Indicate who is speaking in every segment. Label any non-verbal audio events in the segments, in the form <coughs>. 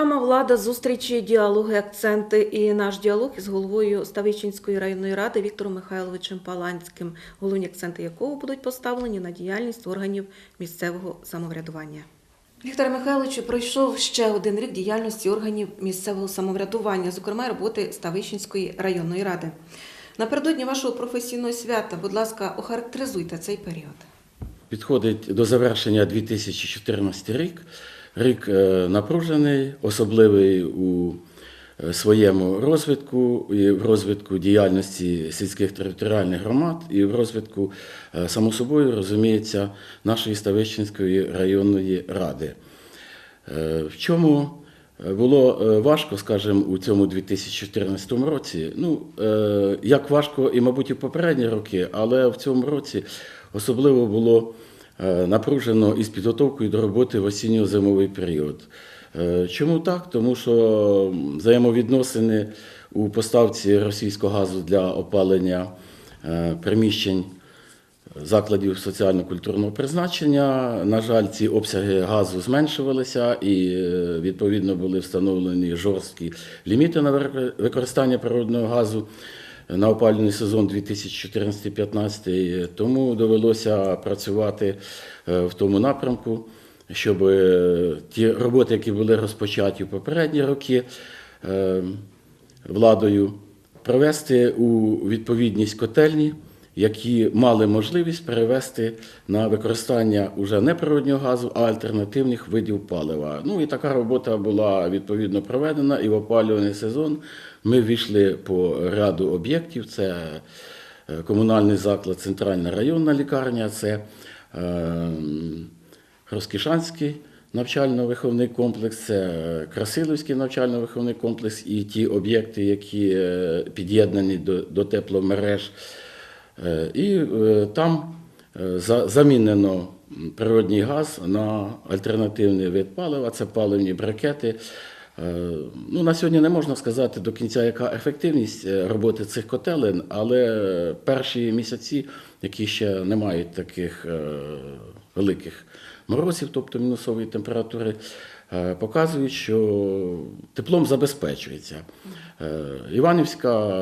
Speaker 1: Програма Влада зустрічі, діалоги, акценти і наш діалог із головою Ставичинської районної ради Віктором Михайловичем Паланським, головні акценти якого будуть поставлені на діяльність органів місцевого самоврядування. Віктор Михайлович пройшов ще один рік діяльності органів місцевого самоврядування, зокрема роботи Ставищенської районної ради. Напередодні вашого професійного свята, будь ласка, охарактеризуйте цей період.
Speaker 2: Підходить до завершення 2014 рік. Рік е, напружений, особливий у е, своєму розвитку, і в розвитку діяльності сільських територіальних громад, і в розвитку, е, само собою, розуміється, нашої Ставищенської районної ради. В чому було важко, скажімо, у цьому 2014 році? Ну, як важко і, мабуть, і в попередні роки, але в цьому році особливо було напружено із підготовкою до роботи в осінньо-зимовий період. Е, Чому так? Тому що взаємовідносини у поставці російського газу для опалення е, приміщень закладів соціально-культурного призначення. На жаль, ці обсяги газу зменшувалися і е, відповідно були встановлені жорсткі ліміти на використання природного газу на опалювальний сезон 2014-2015. Тому довелося працювати е, в тому напрямку, щоб е, ті роботи, які були розпочаті в попередні роки, е, владою провести у відповідність котельні, які мали можливість перевести на використання уже не природнього газу, а альтернативних видів палива. Ну і така робота була відповідно проведена. І в опалювальний сезон ми війшли по ряду об'єктів. Це е, комунальний заклад, центральна районна лікарня, це е, Розкішанський навчально-виховний комплекс, це Красилівський навчально-виховний комплекс і ті об'єкти, які е, під'єднані до, до тепломереж. Е, І е, там е, замінено природній газ на альтернативний вид палива, це паливні брикети. Е, Ну, на сьогодні не можна сказати до кінця, яка ефективність е, роботи цих котелень, але перші місяці, які ще не мають таких е, великих морозів, тобто мінусової температури, показують, що теплом забезпечується. Іванівська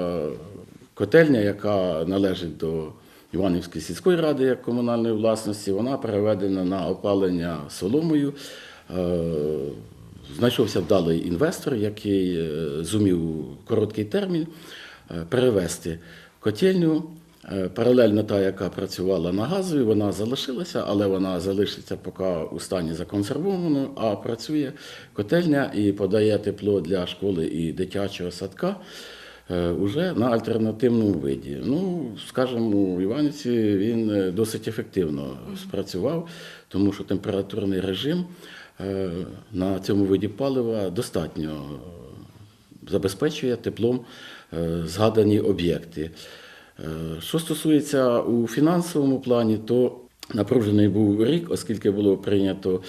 Speaker 2: котельня, яка належить до Іванівської сільської ради як комунальної власності, вона переведена на опалення соломою. Знайшовся вдалий інвестор, який е, зумів короткий термін е, перевести котельню. Е, Паралельно та, яка працювала на газові, вона залишилася, але вона залишиться поки у стані законсервованою, а працює котельня і подає тепло для школи і дитячого садка уже на альтернативному виді. Ну, скажімо, у Іванівці він досить ефективно спрацював, тому що температурний режим на цьому виді палива достатньо е, забезпечує теплом е, згадані об'єкти. Е, Що стосується у фінансовому плані, то напружений був рік, оскільки було прийнято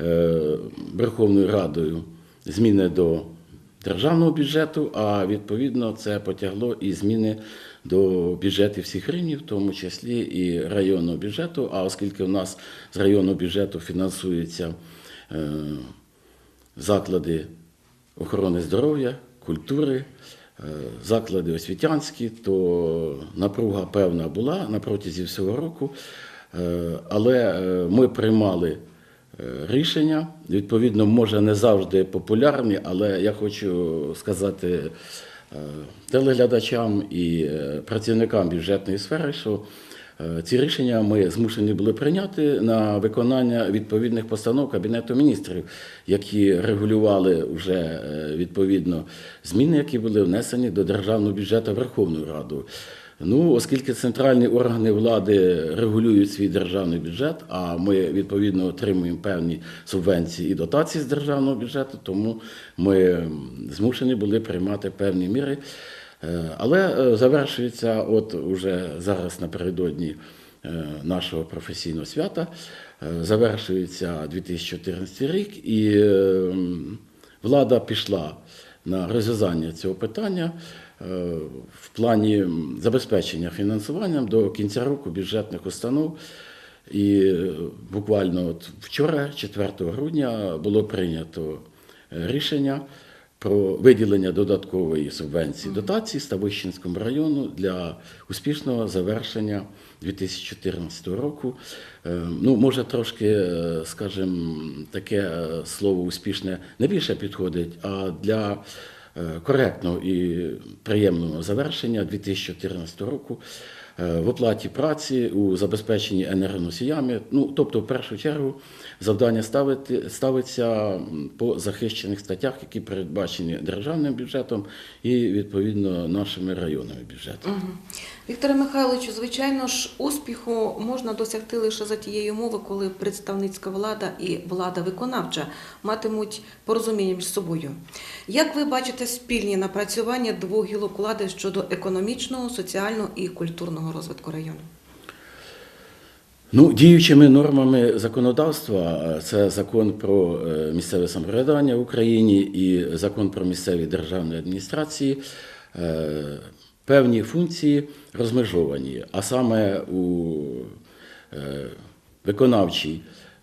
Speaker 2: е, Верховною Радою зміни до державного бюджету, а відповідно це потягло і зміни до бюджетів всіх рівнів, в тому числі і районного бюджету. А оскільки у нас з районного бюджету фінансуються е, заклади охорони здоров'я, культури, е, заклади освітянські, то напруга певна була на протязі всього року. Е, Але е, ми приймали е, рішення, відповідно, може не завжди популярні, але я хочу сказати е, телеглядачам і е, працівникам бюджетної сфери, що Е, Ці рішення ми змушені були прийняти на виконання відповідних постанов Кабінету міністрів, які регулювали вже е, відповідно зміни, які були внесені до державного бюджету Верховною Радою. Ну, оскільки центральні органи влади регулюють свій державний бюджет, а ми відповідно отримуємо певні субвенції і дотації з державного бюджету, тому ми змушені були приймати певні міри. Е, Але е, завершується, от уже зараз напередодні е, нашого професійного свята, завершується 2014 рік, і е, влада пішла на розв'язання цього питання в плані забезпечення фінансуванням до кінця року бюджетних установ. І буквально от вчора, 4 грудня, було прийнято рішення про виділення додаткової субвенції дотації Ставищенському району для успішного завершення 2014 року. Е, Ну, може, трошки, е, скажімо, таке е, слово успішне не більше підходить, а для коректного і приємного завершення 2014 року е, в оплаті праці у забезпеченні енергоносіями. Ну, тобто, в першу чергу, завдання ставити, ставиться по захищених статтях, які передбачені державним бюджетом і відповідно нашими районними бюджетами.
Speaker 1: Вікторе Михайловичу, звичайно ж, успіху можна досягти лише за тієї умови, коли представницька влада і влада виконавча матимуть порозуміння між собою. Як ви бачите спільні напрацювання двох гілок влади щодо економічного, соціального і культурного розвитку району?
Speaker 2: Ну, діючими нормами законодавства, це закон про е, місцеве самоврядування в Україні і закон про місцеві державні адміністрації, е, певні функції розмежовані, а саме у е,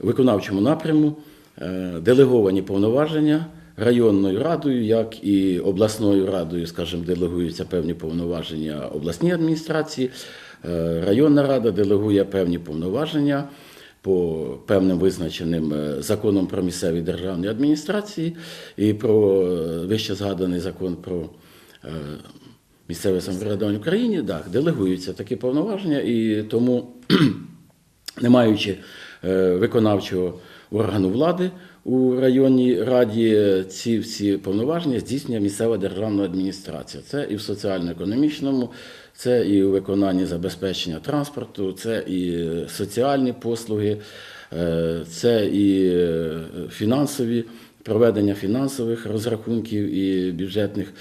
Speaker 2: виконавчому напряму е, делеговані повноваження районною радою, як і обласною радою, скажімо, делегуються певні повноваження обласній адміністрації. Е, Районна рада делегує певні повноваження по певним визначеним законом про місцеві державні адміністрації і про вище згаданий закон про місцеве самоврядування в Україні, так, делегуються такі повноваження, і тому, <clears throat> не маючи е, виконавчого органу влади у районній раді, ці всі повноваження здійснює місцева державна адміністрація. Це і в соціально-економічному, це і у виконанні забезпечення транспорту, це і соціальні послуги, е, це і е, фінансові проведення фінансових розрахунків і бюджетних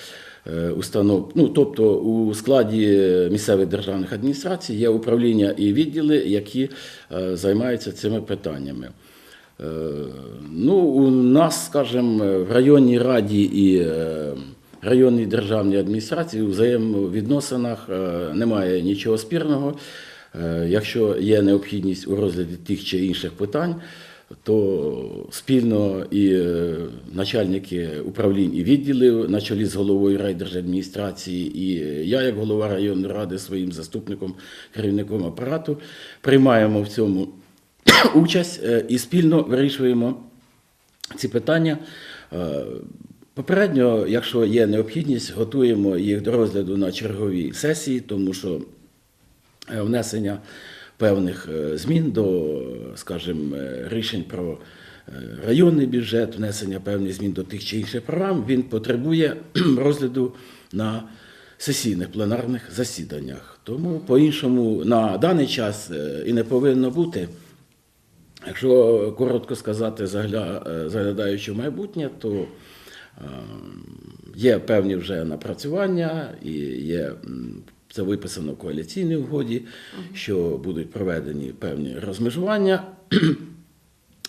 Speaker 2: установ. Ну, тобто у складі місцевих державних адміністрацій є управління і відділи, які е, займаються цими питаннями. Е, Ну, у нас, скажімо, в районній раді і е, районній державній адміністрації у взаємовідносинах е, немає нічого спірного. Е, Якщо є необхідність у розгляді тих чи інших питань, то спільно і е, начальники управлінь і відділів на чолі з головою райдержадміністрації, і я, як голова районної ради, своїм заступником, керівником апарату, приймаємо в цьому <coughs> участь е, і спільно вирішуємо ці питання. Е, Попередньо, якщо є необхідність, готуємо їх до розгляду на черговій сесії, тому що внесення певних е, змін до, скажімо, е, рішень про е, районний бюджет, внесення певних змін до тих чи інших програм, він потребує <clears throat> розгляду на сесійних пленарних засіданнях. Тому по-іншому на даний час і не повинно бути. Якщо коротко сказати, заглядаючи в майбутнє, то є певні вже напрацювання, і є це виписано в коаліційній угоді, що будуть проведені певні розмежування.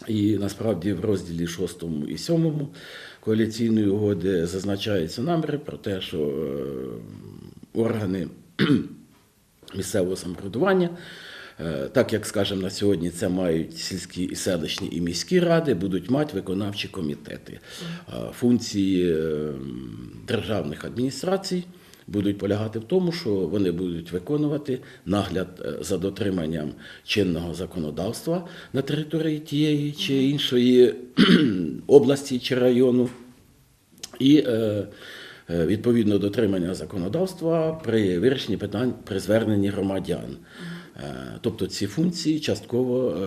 Speaker 2: І насправді в розділі 6 і 7 коаліційної угоди зазначаються наміри про те, що е, органи місцевого самоврядування, е, так як скажемо на сьогодні, це мають сільські і селищні і міські ради, будуть мати виконавчі комітети. Функції е, державних адміністрацій будуть полягати в тому, що вони будуть виконувати нагляд е, за дотриманням чинного законодавства на території тієї чи іншої області чи району. І е, е, відповідно дотримання законодавства при вирішенні питань при зверненні громадян. Тобто ці функції частково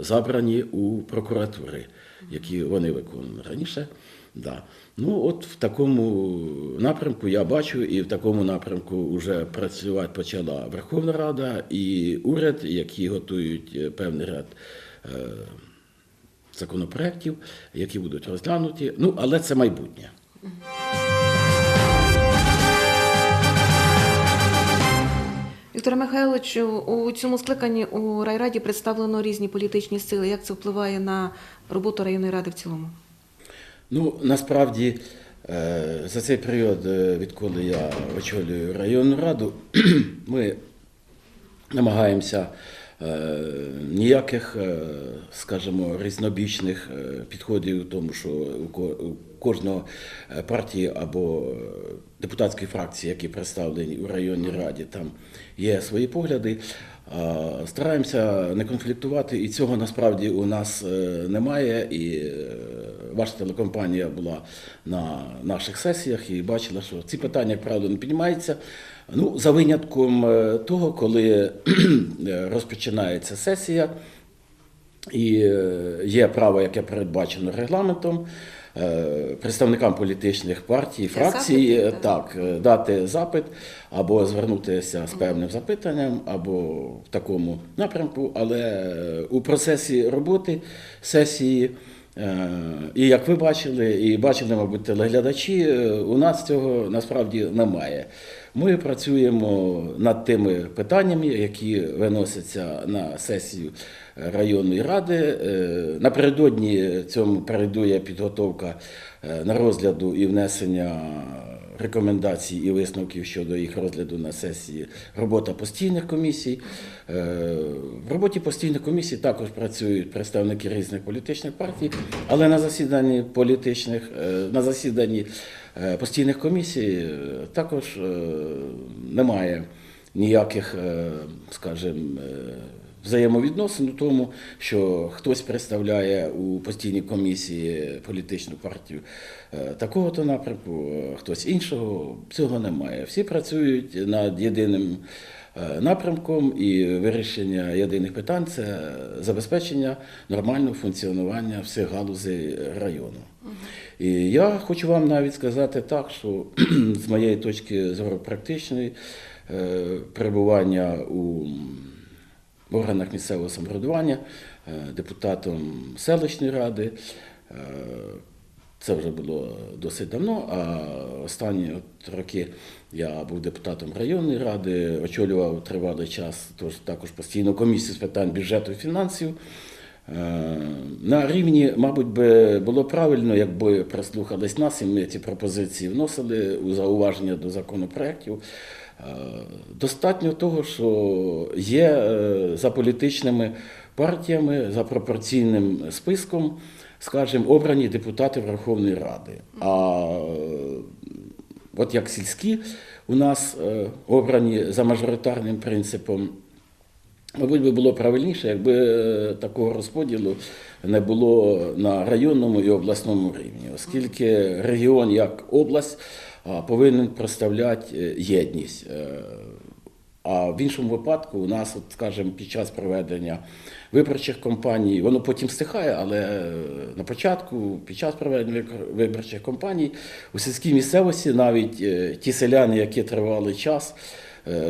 Speaker 2: забрані у прокуратури, які вони виконували раніше. Да. Ну, от в такому напрямку я бачу, і в такому напрямку вже працювати почала Верховна Рада і уряд, які готують е, певний ряд е, законопроєктів, які будуть розглянуті. Ну, але це майбутнє.
Speaker 1: Віктор Михайлович, у цьому скликанні у райраді представлено різні політичні сили. Як це впливає на роботу районної ради в цілому?
Speaker 2: Ну, насправді, е, за цей період, е, відколи я очолюю районну раду, <clears throat> ми намагаємося ніяких, е, скажімо, різнобічних е, підходів тому, що у ко- кожного е, партії або е, депутатської фракції, які представлені у районній раді, там є свої погляди. Стараємося не конфліктувати, і цього насправді у нас е, немає. І е, ваша телекомпанія була на наших сесіях і бачила, що ці питання, як правило, не піднімаються. Ну, за винятком е, того, коли е, <clears throat> розпочинається сесія, і е, є право, яке передбачено регламентом, представникам політичних партій, фракцій так, дати запит або звернутися з певним запитанням, або в такому напрямку. Але у процесі роботи сесії, і як ви бачили, і бачили, мабуть, телеглядачі, у нас цього насправді немає. Ми працюємо над тими питаннями, які виносяться на сесію районної ради. Е, Напередодні цьому передує підготовка е, на розгляду і внесення рекомендацій і висновків щодо їх розгляду на сесії робота постійних комісій. Е, В роботі постійних комісій також працюють представники різних політичних партій, але на засіданні політичних, на засіданні постійних комісій е, також е, немає ніяких, е, скажімо, е, взаємовідносин у тому, що хтось представляє у постійній комісії політичну партію е, такого-то напрямку, е, хтось іншого. Цього немає. Всі працюють над єдиним е, напрямком і вирішення єдиних питань це забезпечення нормального функціонування всіх галузей району. І я хочу вам навіть сказати так, що <clears throat> з моєї точки зору практичної е, перебування у органах місцевого самоврядування, е, депутатом селищної ради. Е, Це вже було досить давно, а останні от роки я був депутатом районної ради, очолював тривалий час тож також постійну комісію з питань бюджету і фінансів. Е, На рівні, мабуть, би було правильно, якби прислухались нас, і ми ці пропозиції вносили у зауваження до законопроєктів. Е, Достатньо того, що є е, за політичними партіями, за пропорційним списком, скажімо, обрані депутати Верховної Ради. А от як сільські у нас обрані за мажоритарним принципом. Мабуть, би було правильніше, якби е, такого розподілу не було на районному і обласному рівні, оскільки регіон як область повинен представляти е, єдність. Е, А в іншому випадку у нас, от, скажімо, під час проведення виборчих кампаній, воно потім стихає, але на початку, під час проведення виборчих кампаній у сільській місцевості навіть ті селяни, які тривалий час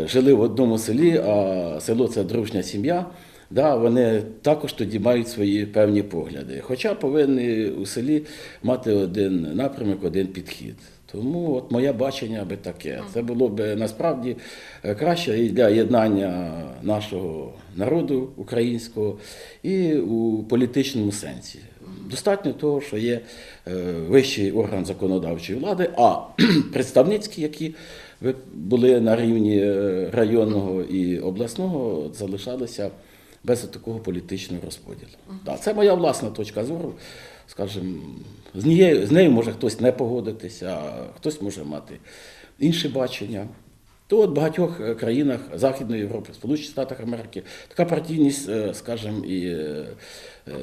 Speaker 2: жили в одному селі, а село це дружня сім'я. Да, вони також тоді мають свої певні погляди. Хоча повинні у селі мати один напрямок, один підхід. Тому от моє бачення би таке. Це було б насправді е, краще і для єднання нашого народу українського і у політичному сенсі. Достатньо того, що є е, вищий орган законодавчої влади, а <clears throat> представницькі, які були на рівні е, районного і обласного, залишалися без такого політичного розподілу. Так, це моя власна точка зору. Скажімо, з нею, з нею може хтось не погодитися, а хтось може мати інше бачення. То от в багатьох е, країнах Західної Європи, Сполучених Штатах Америки, така партійність, е, скажімо, і е,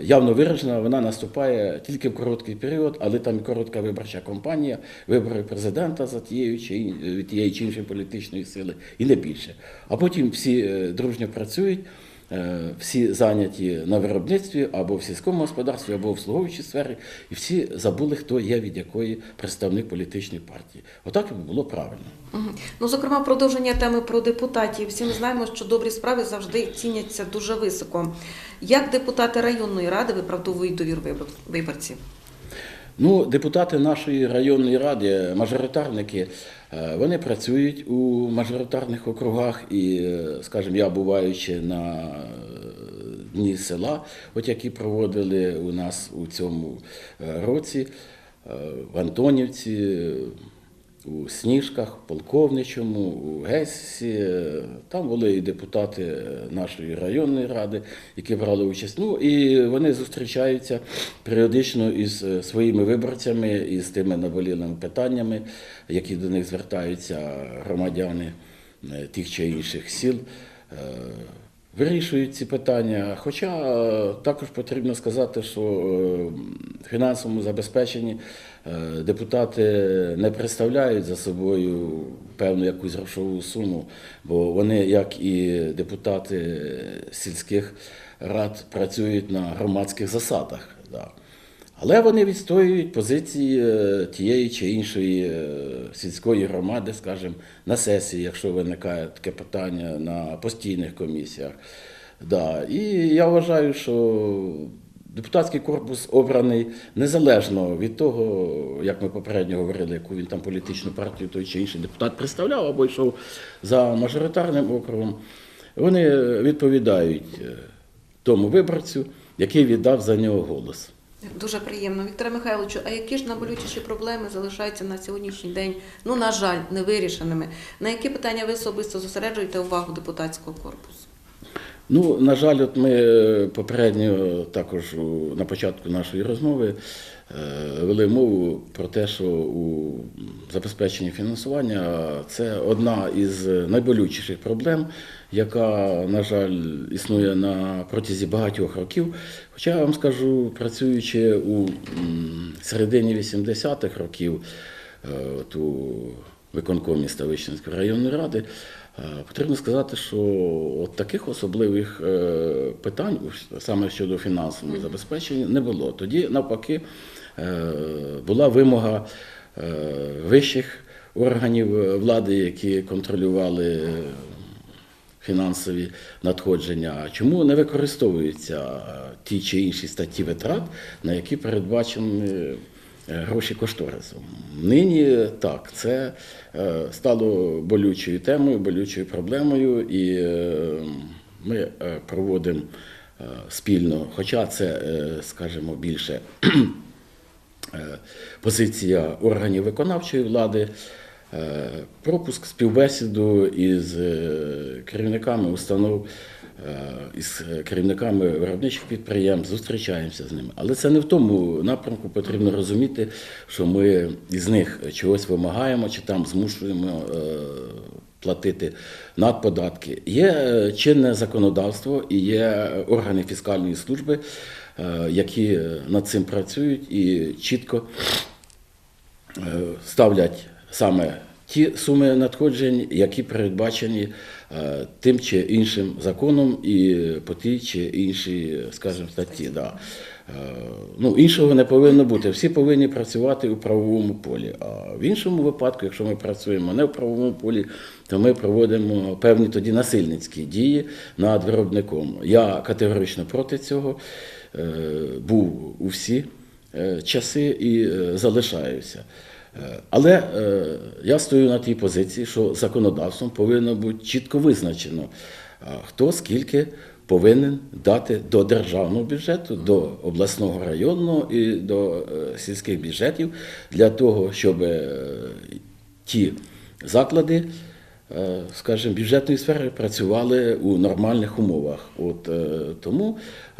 Speaker 2: явно виражена, вона наступає тільки в короткий період, але там коротка виборча кампанія, вибори президента за тією чи тієї чи іншої політичної сили, і не більше. А потім всі дружньо працюють. Е, Всі зайняті на виробництві або в сільському господарстві, або в обслуговуючій сфері, і всі забули, хто є від якої представник політичної партії. Отак і було правильно.
Speaker 1: Ну, зокрема, продовження теми про депутатів. Всі ми знаємо, що добрі справи завжди ціняться дуже високо. Як депутати районної ради виправдовують довір вибор- виборців?
Speaker 2: Ну, депутати нашої районної ради, мажоритарники, вони працюють у мажоритарних округах, і, е, скажімо, я буваючи на е, дні села, от які проводили у нас у цьому е, році, е, в Антонівці, у Сніжках, Полковничому, у Гесі. Там були і депутати нашої районної ради, які брали участь. Ну і вони зустрічаються періодично із е, своїми виборцями, із тими наболілими питаннями, які до них звертаються громадяни е, тих чи інших сіл. Е, Вирішують ці питання. Хоча також потрібно сказати, що в фінансовому забезпеченні депутати не представляють за собою певну якусь грошову суму, бо вони, як і депутати сільських рад, працюють на громадських засадах. Але вони відстоюють позиції е, тієї чи іншої е, сільської громади, скажімо, на сесії, якщо виникає таке питання на постійних комісіях. Да. І я вважаю, що депутатський корпус обраний незалежно від того, як ми попередньо говорили, яку він там політичну партію той чи інший депутат представляв або йшов за мажоритарним округом. Вони відповідають е, тому виборцю, який віддав за нього голос.
Speaker 1: Дуже приємно. Вікторе Михайловичу, а які ж найболючіші проблеми залишаються на сьогоднішній день, ну, на жаль, невирішеними? На які питання ви особисто зосереджуєте увагу депутатського корпусу?
Speaker 2: Ну, на жаль, от ми е, попередньо також на початку нашої розмови е, вели мову про те, що у забезпеченні фінансування це одна із найболючіших проблем, яка, на жаль, існує на протязі багатьох років. Хоча я вам скажу, працюючи у середині 80-х років, е, от у виконкомі Ставищенської районної ради, потрібно сказати, що от таких особливих е, питань, саме щодо фінансового забезпечення, не було. Тоді, навпаки, е, була вимога е, вищих органів влади, які контролювали е, фінансові надходження. Чому не використовуються е, ті чи інші статті витрат, на які передбачені е, гроші кошторисом? Нині так, це е, стало болючою темою, болючою проблемою, і е, ми е, проводимо е, спільно, хоча це, е, скажімо, більше <clears throat> е, позиція органів виконавчої влади, е, пропуск співбесіду із е, керівниками установ, е, із керівниками виробничих підприємств, зустрічаємося з ними. Але це не в тому напрямку потрібно розуміти, що ми із них чогось вимагаємо чи там змушуємо. е, Платити надподатки. Є е, чинне законодавство і є органи фіскальної служби, е, які над цим працюють і чітко е, ставлять саме ті суми надходжень, які передбачені е, тим чи іншим законом і по тій чи іншій, скажімо, статті. Да. Е, Ну, іншого не повинно бути. Всі повинні працювати у правовому полі. А в іншому випадку, якщо ми працюємо не в правовому полі, то ми проводимо певні тоді насильницькі дії над виробником. Я категорично проти цього. Е, Був у всі е, часи і е, залишаюся. Е, Але е, я стою на тій позиції, що законодавством повинно бути чітко визначено, хто скільки повинен дати до державного бюджету, до обласного районного і до е, сільських бюджетів для того, щоб ті заклади скажімо, бюджетної сфери працювали у нормальних умовах. От е, тому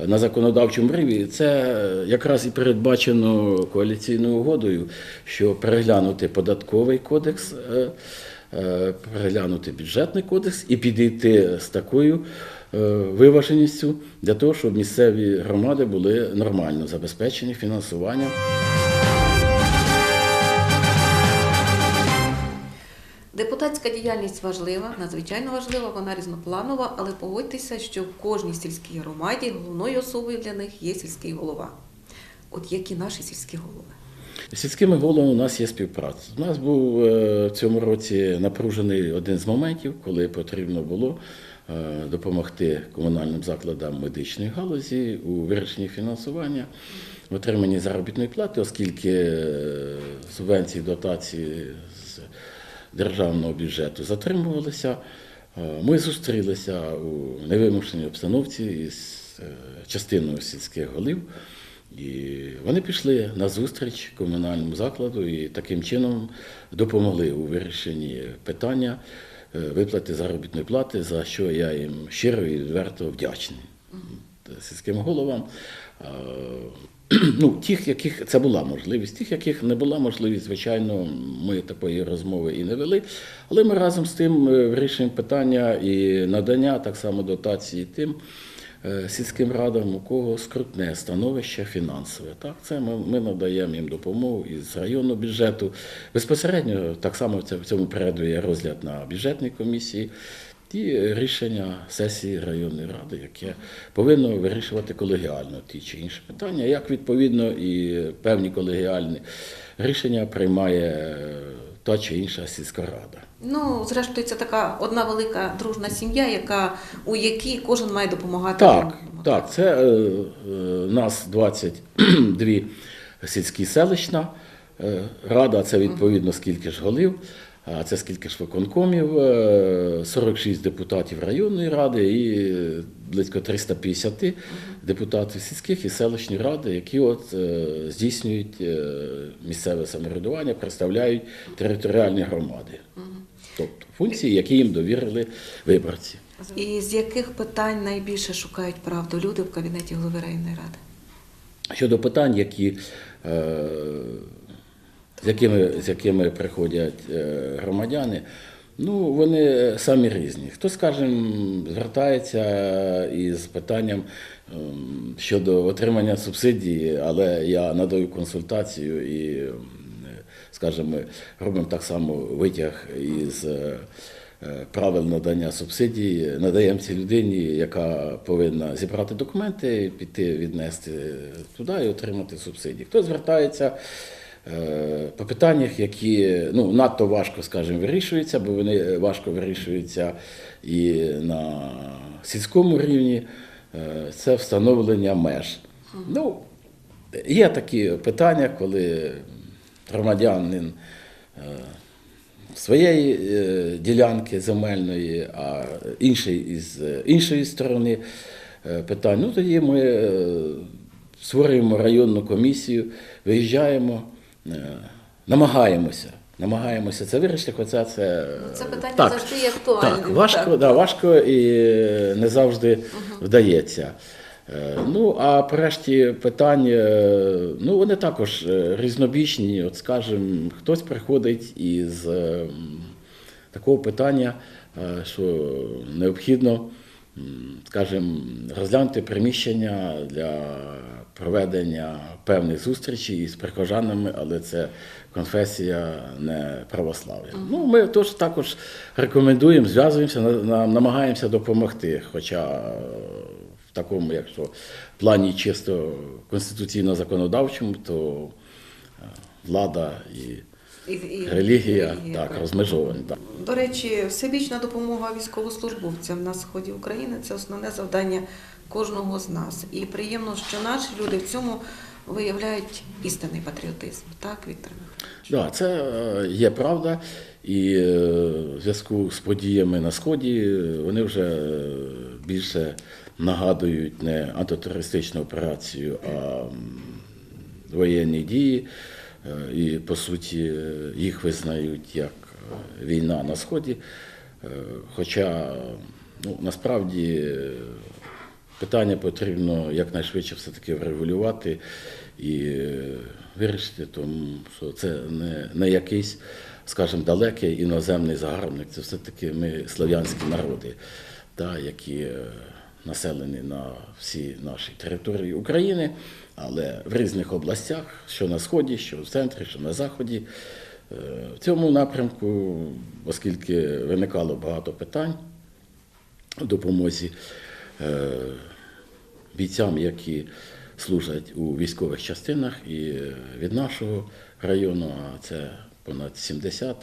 Speaker 2: на законодавчому рівні це якраз і передбачено коаліційною угодою, що переглянути податковий кодекс. е, е, Переглянути бюджетний кодекс і підійти з такою е, виваженістю для того, щоб місцеві громади були нормально забезпечені фінансуванням.
Speaker 1: Депутатська діяльність важлива, надзвичайно важлива, вона різнопланова, але погодьтеся, що в кожній сільській громаді головною особою для них є сільський голова. От які наші сільські голови?
Speaker 2: Сільськими головами у нас є співпраця. У нас був е, в цьому році напружений один з моментів, коли потрібно було е, допомогти комунальним закладам медичної галузі у вирішенні фінансування, в отриманні заробітної плати, оскільки е, субвенції, дотації державного бюджету затримувалися. Е, Ми зустрілися у невимушеній обстановці із е, частиною сільських голів І вони пішли на зустріч комунальному закладу і таким чином допомогли у вирішенні питання е, виплати заробітної плати, за що я їм щиро і відверто вдячний сільським головам. Ну, тих, яких це була можливість, тих, яких не була можливість, звичайно, ми такої розмови і не вели. Але ми разом з тим е, вирішуємо питання і надання так само дотації тим е, сільським радам, у кого скрутне становище фінансове. Так, це ми, ми надаємо їм допомогу із районного бюджету. Безпосередньо так само в цьому передує розгляд на бюджетній комісії. І рішення сесії районної ради, яке повинно вирішувати колегіально ті чи інші питання, як відповідно і певні колегіальні рішення приймає е, та чи інша сільська рада.
Speaker 1: Ну, зрештою, це така одна велика дружна сім'я, яка у якій кожен має допомагати.
Speaker 2: Так, так, це е, е, нас 22 сільські селищна е, рада, це відповідно скільки ж голів, а це скільки ж виконкомів, е, 46 депутатів районної ради і близько 350 депутатів сільських і селищні ради, які от е, здійснюють е, місцеве самоврядування, представляють територіальні громади. Тобто функції, які їм довірили виборці.
Speaker 1: І з яких питань найбільше шукають правду люди в кабінеті голови районної ради?
Speaker 2: Щодо питань, які, е, з, якими, з якими приходять е, громадяни, ну, вони самі різні. Хто, скажімо, звертається із питанням ем, щодо отримання субсидії, але я надаю консультацію і, ем, скажімо, робимо так само витяг із. е, е, Правил надання субсидій надаємо цій людині, яка повинна зібрати документи, піти віднести туди і отримати субсидії. Хто звертається е, по питаннях, які ну, надто важко, скажімо, вирішуються, бо вони важко вирішуються і на сільському рівні, е, це встановлення меж. Ну, є такі питання, коли громадянин е, своєї е, ділянки земельної, а інший із е, іншої сторони е, питань. Ну тоді ми е, створюємо районну комісію, виїжджаємо, е, намагаємося. Намагаємося це вирішити, хоча це,
Speaker 1: Це питання
Speaker 2: так,
Speaker 1: завжди є актуальним.
Speaker 2: Так, важко,
Speaker 1: Так.
Speaker 2: Да, важко і не завжди вдається. Е, Ну, а порешті питань, е, ну, вони також е, різнобічні. От, скажімо, хтось приходить із е, такого питання, е, що необхідно, скажімо, розглянути приміщення для проведення певних зустрічей із прихожанами, але це конфесія не православ'я. Ну, ми тож також рекомендуємо, зв'язуємося, на- на- намагаємося допомогти. Хоча е, в такому, якщо плані чисто конституційно-законодавчому, то е, влада і
Speaker 1: І- і-
Speaker 2: релігія
Speaker 1: релігія,
Speaker 2: так,
Speaker 1: так.
Speaker 2: розмежовані. Так.
Speaker 1: До речі, всебічна допомога військовослужбовцям на сході України це основне завдання кожного з нас. І приємно, що наші люди в цьому виявляють істинний патріотизм. Так, Віктор?
Speaker 2: Да, це е, є правда, і е, в зв'язку з подіями на Сході е, вони вже більше нагадують не антитерористичну операцію, а воєнні дії. І по суті їх визнають як війна на Сході. Хоча ну, насправді питання потрібно якнайшвидше все-таки врегулювати і е, вирішити, тому що це не, не якийсь, скажімо, далекий іноземний загарбник, це все-таки ми слав'янські народи, та, які е, населені на всій нашій території України, але в різних областях, що на сході, що в центрі, що на заході. Е, В цьому напрямку, оскільки виникало багато питань допомозі бійцям, які служать у військових частинах, і е, від нашого району, а це понад 70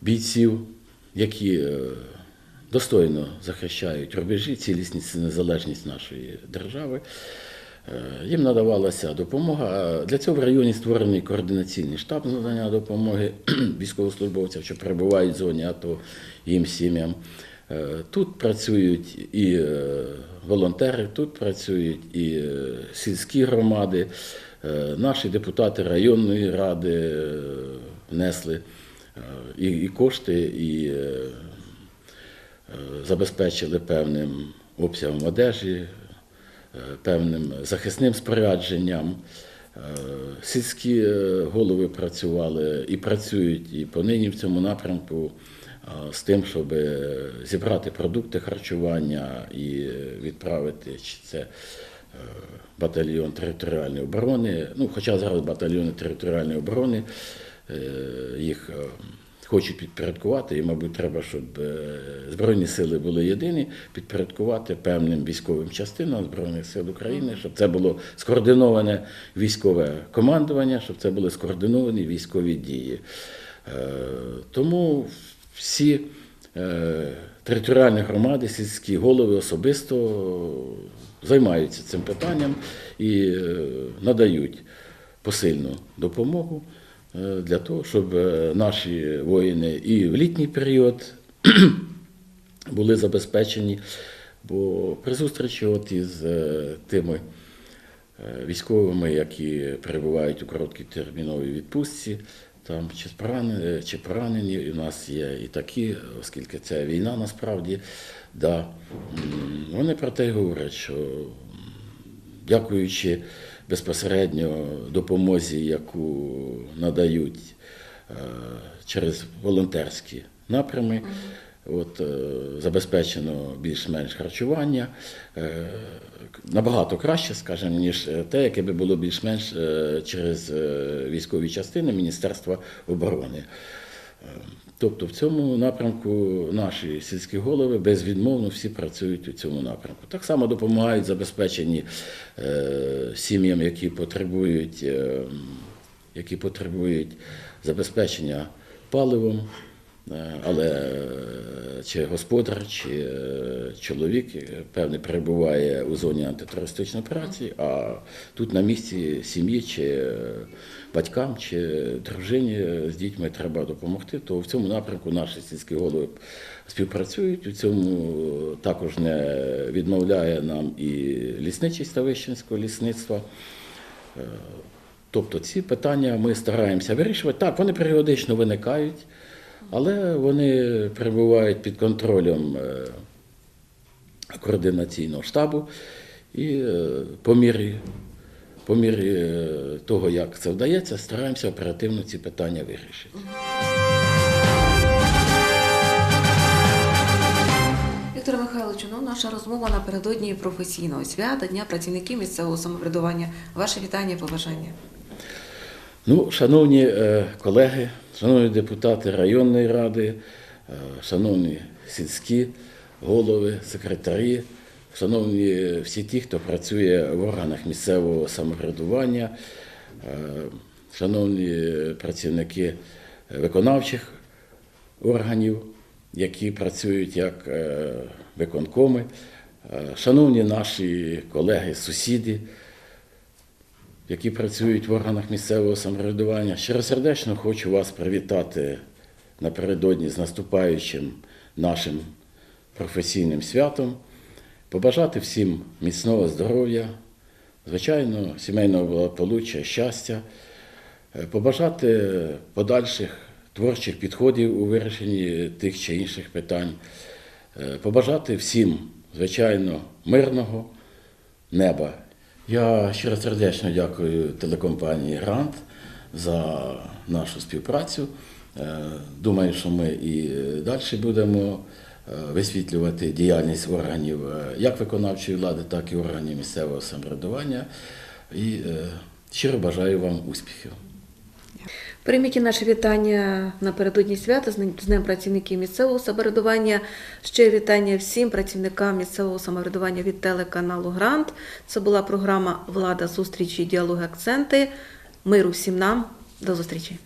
Speaker 2: бійців, які е, достойно захищають рубежі, цілісність і незалежність нашої держави. Е, Їм надавалася допомога. Для цього в районі створений координаційний штаб надання допомоги <clears throat> військовослужбовцям, що перебувають в зоні АТО їм сім'ям. Е, Тут працюють і е, волонтери, тут працюють і е, сільські громади. Наші депутати районної ради внесли і, кошти, і забезпечили певним обсягом одежі, певним захисним спорядженням. Сільські голови працювали і працюють і понині в цьому напрямку з тим, щоб е, зібрати продукти харчування і відправити чи це е, батальйон територіальної оборони. Ну, хоча зараз батальйони територіальної оборони е, їх хочуть підпорядкувати, і, мабуть, треба, щоб Збройні сили були єдині, підпорядкувати певним військовим частинам Збройних сил України, щоб це було скоординоване військове командування, щоб це були скоординовані військові дії. Тому всі е, територіальні громади, сільські голови особисто займаються цим питанням і е, надають посильну допомогу е, для того, щоб наші воїни і в літній період <clears throat> були забезпечені. Бо при зустрічі от із тими військовими, які перебувають у короткій терміновій відпустці, там чи поранені, чи поранені, і у нас є і такі, оскільки це війна насправді, да, вони про те й говорять, що дякуючи безпосередньо допомозі, яку надають е, через волонтерські напрями. От, е, забезпечено більш-менш харчування. Е, Набагато краще, скажімо, ніж те, яке би було більш-менш е, через е, військові частини Міністерства оборони. Е, Тобто в цьому напрямку наші сільські голови безвідмовно всі працюють у цьому напрямку. Так само допомагають забезпечені е, сім'ям, які потребують, е, які потребують забезпечення паливом. Е, Але чи господар, чи е, чоловік е, певне перебуває у зоні антитерористичної операції, а тут на місці сім'ї чи батькам, чи дружині з дітьми треба допомогти, то в цьому напрямку наші сільські голови співпрацюють. У цьому також не відмовляє нам і лісничий Ставищенського лісництва. Тобто ці питання ми стараємося вирішувати. Так, вони періодично виникають, але вони перебувають під контролем е, координаційного штабу і е, по мірі, по мірі е, того, як це вдається, стараємося оперативно ці питання вирішити.
Speaker 1: Віктор Михайлович, ну наша розмова напередодні професійного свята, Дня працівників місцевого самоврядування. Ваше вітання, і побажання.
Speaker 2: Ну, шановні е, колеги, шановні депутати районної ради, е, шановні сільські голови, секретарі, шановні всі ті, хто працює в органах місцевого самоврядування, е, шановні працівники виконавчих органів, які працюють як е, виконкоми, е, шановні наші колеги, сусіди які працюють в органах місцевого самоврядування. Щиросердечно хочу вас привітати напередодні з наступаючим нашим професійним святом, побажати всім міцного здоров'я, звичайно, сімейного благополуччя, щастя, е, побажати подальших творчих підходів у вирішенні тих чи інших питань, е, побажати всім, звичайно, мирного неба. Я щиро сердечно дякую телекомпанії Грант за нашу співпрацю. Е, Думаю, що ми і далі будемо е, висвітлювати діяльність органів е, як виконавчої влади, так і органів місцевого самоврядування. І щиро бажаю вам успіхів.
Speaker 1: Прийміть наше вітання напередодні свята з Днем працівників місцевого самоврядування. Ще вітання всім працівникам місцевого самоврядування від телеканалу Грант. Це була програма Влада зустрічі, діалоги, акценти. Миру всім нам. До зустрічі.